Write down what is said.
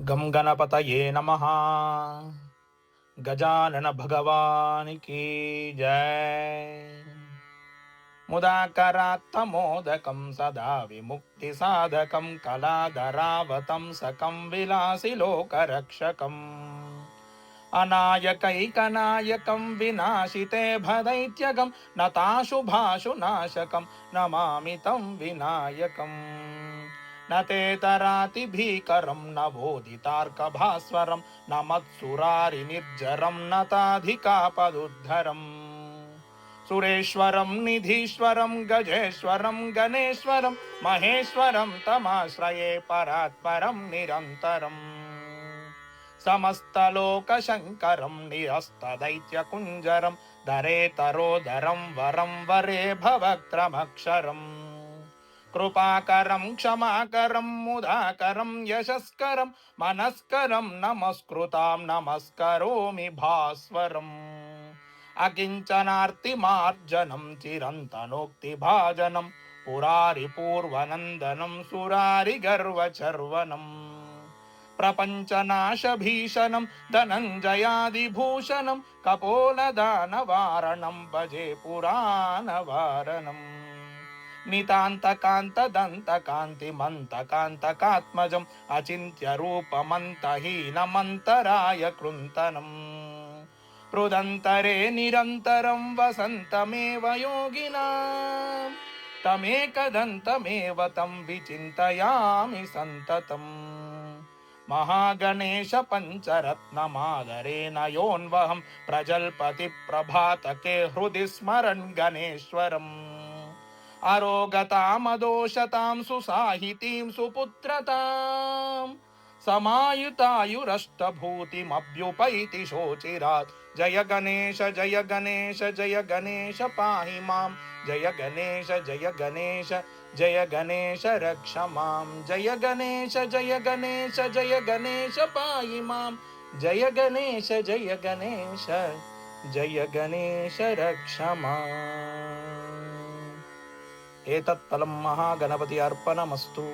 गम गणपतये नमः। गजानन भगवान् की जय। मुदाकरात्तमोदकं सदा विमुक्तिसाधकं कलाधरावतं सकं विलासिलोकरक्षकम् अनायकैकनायकं विनाशिते भदैत्यगं नताशुभाशु नाशकं नमामि तं विनायकम्। न बोधितार्कभास्वरं न मत्सुरारिनिर्जरं न ताधिकापदुद्धरम् सुरेश्वरं निधीश्वरं गजेश्वरं गणेश्वरं महेश्वरं तमाश्रये परात्परं निरन्तरम् समस्तलोकशङ्करं निरस्तदैत्यकुञ्जरं धरेतरोदरं वरं वरे भवक्त्रमक्षरम् కృపాకరం క్షమాకరం ముదాకరం యశస్కరం మనస్కరం నమస్కృతాం నమస్కరోమి భాస్వరం. అకించనార్తిమార్జనం చిరంతనోక్తి భాజనం పురారి పూర్వనందనం సురారి గర్వచర్వనం ప్రపంచనాశభీషణం ధనంజయాదిభూషణం కపోలదానవారణం భజే పురాణవారణం नितान्तकान्तदन्तकान्तिमन्तकान्तकात्मजम् अचिन्त्यरूपमन्तहीनमन्तराय कृन्तनम्। रुदन्तरे निरन्तरं वसन्तमेव योगिना। तमेकदन्तमेव तं विचिन्तयामि सन्ततम्। महागणेशपञ्चरत्नमादरेण योऽन्वहं प्रजल्पति प्रभातके हृदि स्मरन् गणेश्वरम्। अरोगतामदोषतां सुसाहितीं सुपुत्रताम् समायुतायुरष्टभूतिमभ्युपैति शोचिरात्। जय गणेश जय गणेश जय गणेश पाहि माँ जय गणेश जय गणेश जय गणेश रक्ष माँ जय गणेश जय गणेश जय गणेश पाहि माँ जय गणेश जय गणेश जय गणेश रक्ष माम्। ఏతత్ఫలం మహాగణపతి అర్పణమస్తు.